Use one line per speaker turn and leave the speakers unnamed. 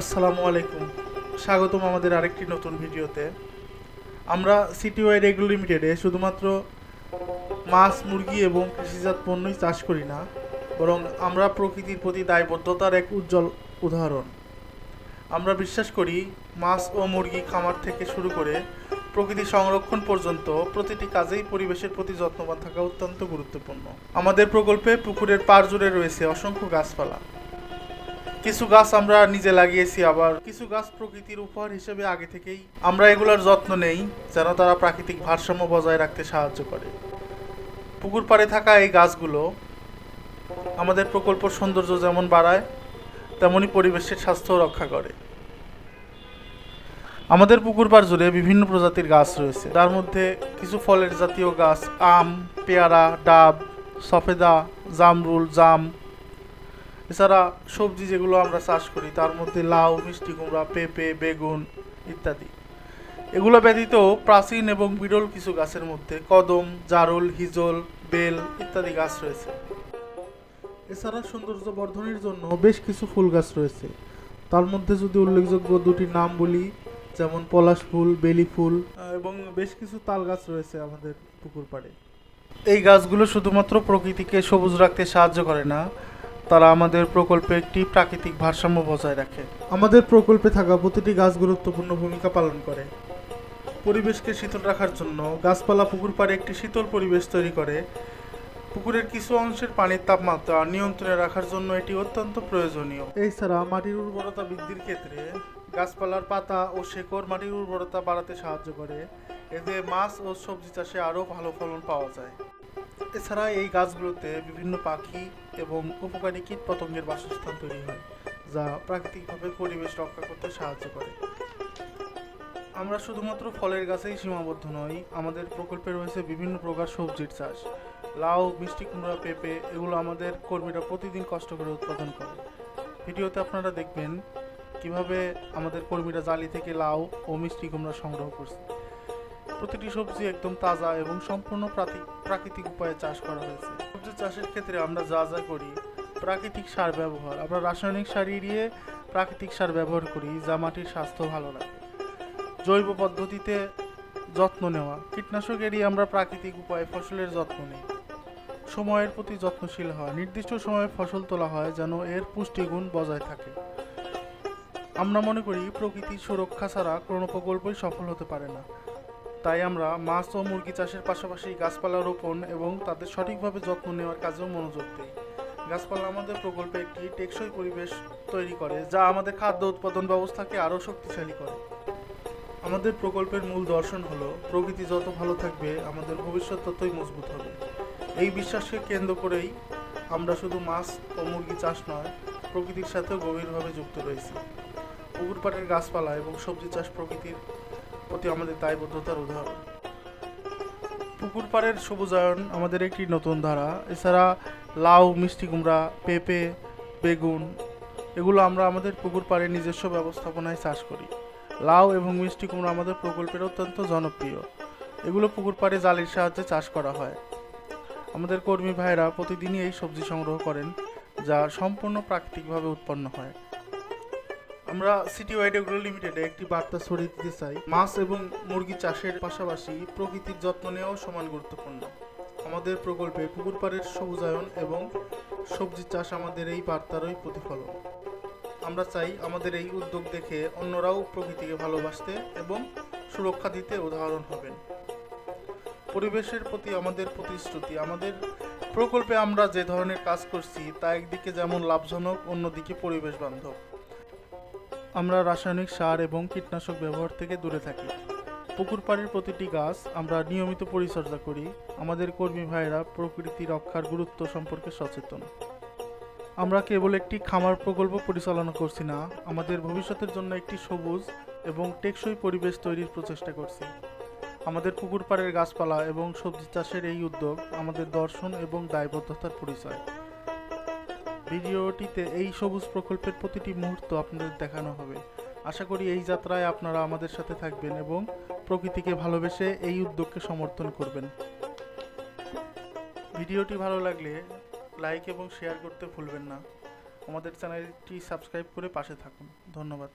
আসসালামু আলাইকুম। স্বাগতম আমাদের আরেকটি নতুন ভিডিওতে। আমরা সিটি ওয়াইড এগ্রো লিমিটেডে শুধুমাত্র মাছ, মুরগি এবং কৃষিজাত পণ্যই চাষ করি না, বরং আমরা প্রকৃতির প্রতি দায়বদ্ধতার এক উজ্জ্বল উদাহরণ। আমরা বিশ্বাস করি, মাছ ও মুরগি খামার থেকে শুরু করে প্রকৃতি সংরক্ষণ পর্যন্ত প্রতিটি কাজেই পরিবেশের প্রতি যত্নবান থাকা অত্যন্ত গুরুত্বপূর্ণ। আমাদের প্রকল্পে পুকুরের পাড় জুড়ে রয়েছে অসংখ্য গাছপালা। কিছু গাছ আমরা নিজে লাগিয়েছি, আবার কিছু গাছ প্রকৃতির উপহার হিসেবে আগে থেকেই আমরা এগুলোর যত্ন নেই, যেন তারা প্রাকৃতিক ভারসাম্য বজায় রাখতে সাহায্য করে। পুকুর পাড়ে থাকা এই গাছগুলো আমাদের প্রকল্প সৌন্দর্য যেমন বাড়ায় তেমনই পরিবেশের স্বাস্থ্য রক্ষা করে। আমাদের পুকুর পাড় জুড়ে বিভিন্ন প্রজাতির গাছ রয়েছে। তার মধ্যে কিছু ফলের জাতীয় গাছ, আম, পেয়ারা, ডাব, সফেদা, জামরুল, জাম এছাড়া সবজি যেগুলো আমরা চাষ করি, তার মধ্যে লাউ, মিষ্টি কুমড়া, পেঁপে, বেগুন ইত্যাদি। এগুলো ব্যতীত প্রাচীন এবং বিরল কিছু গাছের মধ্যে কদম, জারুল, হিজল, বেল ইত্যাদি গাছ রয়েছে। এছাড়া সৌন্দর্য বর্ধনের জন্য বেশ কিছু ফুল গাছ রয়েছে। তার মধ্যে যদি উল্লেখযোগ্য দুটি নাম বলি, যেমন পলাশ ফুল, বেলি ফুল এবং বেশ কিছু তাল গাছ রয়েছে আমাদের পুকুর পাড়ে। এই গাছগুলো শুধুমাত্র প্রকৃতিকে সবুজ রাখতে সাহায্য করে না তারা আমাদের প্রকল্পে একটি প্রাকৃতিক ভারসাম্য বজায় রাখে। আমাদের প্রকল্পে থাকা প্রতিটি গাছ গুরুত্বপূর্ণ ভূমিকা পালন করে। পরিবেশকে শীতল রাখার জন্য গাছপালা পুকুর পাড়ে একটি শীতল পরিবেশ তৈরি করে। পুকুরের কিছু অংশের পানির তাপমাত্রা নিয়ন্ত্রণে রাখার জন্য এটি অত্যন্ত প্রয়োজনীয়। এছাড়া মাটির উর্বরতা বৃদ্ধির ক্ষেত্রে গাছপালার পাতা ও শেকড় মাটির উর্বরতা বাড়াতে সাহায্য করে। এতে মাছ ও সবজি চাষে আরও ভালো ফলন পাওয়া যায়। এছাড়া এই গাছগুলোতে বিভিন্ন পাখি এবং উপকারী কীট পতঙ্গের বাসস্থান তৈরি হয়, যা প্রাকৃতিকভাবে পরিবেশ রক্ষা করতে সাহায্য করে। আমরা শুধুমাত্র ফলের গাছেই সীমাবদ্ধ নই, আমাদের প্রকল্পে রয়েছে বিভিন্ন প্রকার সবজির চাষ। লাউ, মিষ্টি কুমড়া, পেঁপে, এগুলো আমাদের কর্মীরা প্রতিদিন কষ্ট করে উৎপাদন করে। ভিডিওতে আপনারা দেখবেন কীভাবে আমাদের কর্মীরা জালি থেকে লাউ ও মিষ্টি কুমড়া সংগ্রহ করছে। প্রতিটি সবজি একদম তাজা এবং সম্পূর্ণ প্রাকৃতিক উপায়ে চাষ করা হয়েছে। সবজি চাষের ক্ষেত্রে আমরা যা যা করি, প্রাকৃতিক সার ব্যবহার। আমরা রাসায়নিক সার এড়িয়ে প্রাকৃতিক সার ব্যবহার করি যা মাটির স্বাস্থ্য ভালো রাখে। জৈব পদ্ধতিতে যত্ন নেওয়া। কীটনাশক এড়িয়ে আমরা প্রাকৃতিক উপায়ে ফসলের যত্ন নিই। সময়ের প্রতি যত্নশীল হয় নির্দিষ্ট সময়ে ফসল তোলা হয় যেন এর পুষ্টিগুণ বজায় থাকে। আমরা মনে করি প্রকৃতির সুরক্ষা ছাড়া কোনো প্রকল্পই সফল হতে পারে না। তাই আমরা মাছ ও মুরগি চাষের পাশাপাশি গাছপালা রোপণ এবং তাদের সঠিকভাবে যত্ন নেওয়ার কাজেও মনোযোগ দিই। গাছপালা আমাদের প্রকল্পে একটি টেকসই পরিবেশ তৈরি করে, যা আমাদের খাদ্য উৎপাদন ব্যবস্থাকে আরও শক্তিশালী করে। আমাদের প্রকল্পের মূল দর্শন হলো, প্রকৃতি যত ভালো থাকবে, আমাদের ভবিষ্যৎ ততই মজবুত হবে। এই বিশ্বাসকে কেন্দ্র করেই আমরা শুধু মাছ ও মুরগি চাষ নয়, প্রকৃতির সাথেও গভীরভাবে যুক্ত রয়েছি। পুকুর পাড়ের গাছপালা এবং সবজি চাষ প্রকৃতির প্রতি আমাদের দায়বদ্ধতার উদাহরণ। পুকুর পাড়ের সবুজায়ন আমাদের একটি নতুন ধারা। এছাড়া লাউ, মিষ্টি কুমড়া, পেঁপে, বেগুন, এগুলো আমরা আমাদের পুকুর পাড়ে নিজস্ব ব্যবস্থাপনায় চাষ করি। লাউ এবং মিষ্টি কুমড়া আমাদের প্রকল্পের অত্যন্ত জনপ্রিয়। এগুলো পুকুর পাড়ে জালের সাহায্যে চাষ করা হয়। আমাদের কর্মী ভাইরা প্রতিদিনই এই সবজি সংগ্রহ করেন, যা সম্পূর্ণ প্রাকৃতিকভাবে উৎপন্ন হয়। আমরা সিটি ওয়াইড এগ্রো লিমিটেডে একটি বার্তা ছড়িয়ে দিতে চাই। মাছ এবং মুরগি চাষের পাশাপাশি প্রকৃতির যত্ন নেওয়াও সমান গুরুত্বপূর্ণ। আমাদের প্রকল্পে পুকুর পাড়ের সবুজায়ন এবং সবজি চাষ আমাদের এই বার্তারই প্রতিফলন। আমরা চাই আমাদের এই উদ্যোগ দেখে অন্যরাও প্রকৃতিকে ভালোবাসতে এবং সুরক্ষা দিতে উদাহরণ হবেন। পরিবেশের প্রতি আমাদের প্রতিশ্রুতি, আমাদের প্রকল্পে আমরা যে ধরনের কাজ করছি, তা একদিকে যেমন লাভজনক, অন্যদিকে পরিবেশ বান্ধব আমরা রাসায়নিক সার এবং কীটনাশক ব্যবহার থেকে দূরে থাকি। পুকুর পাড়ের প্রতিটি গাছ আমরা নিয়মিত পরিচর্যা করি। আমাদের কর্মী ভাইরা প্রকৃতি রক্ষার গুরুত্ব সম্পর্কে সচেতন। আমরা কেবল একটি খামার প্রকল্প পরিচালনা করছি না, আমাদের ভবিষ্যতের জন্য একটি সবুজ এবং টেকসই পরিবেশ তৈরির প্রচেষ্টা করছি। আমাদের পুকুর পাড়ের গাছপালা এবং সবজি চাষের এই উদ্যোগ আমাদের দর্শন এবং দায়বদ্ধতার পরিচয়। ভিডিওটিতে এই সবুজ প্রকল্পের প্রতিটি মুহূর্ত আপনাদের দেখানো হবে। আশা করি এই যাত্রায় আপনারা আমাদের সাথে থাকবেন এবং প্রকৃতিকে ভালোবেসে এই উদ্যোগকে সমর্থন করবেন। ভিডিওটি ভালো লাগলে লাইক এবং শেয়ার করতে ভুলবেন না। আমাদের চ্যানেলটি সাবস্ক্রাইব করে পাশে থাকুন। ধন্যবাদ।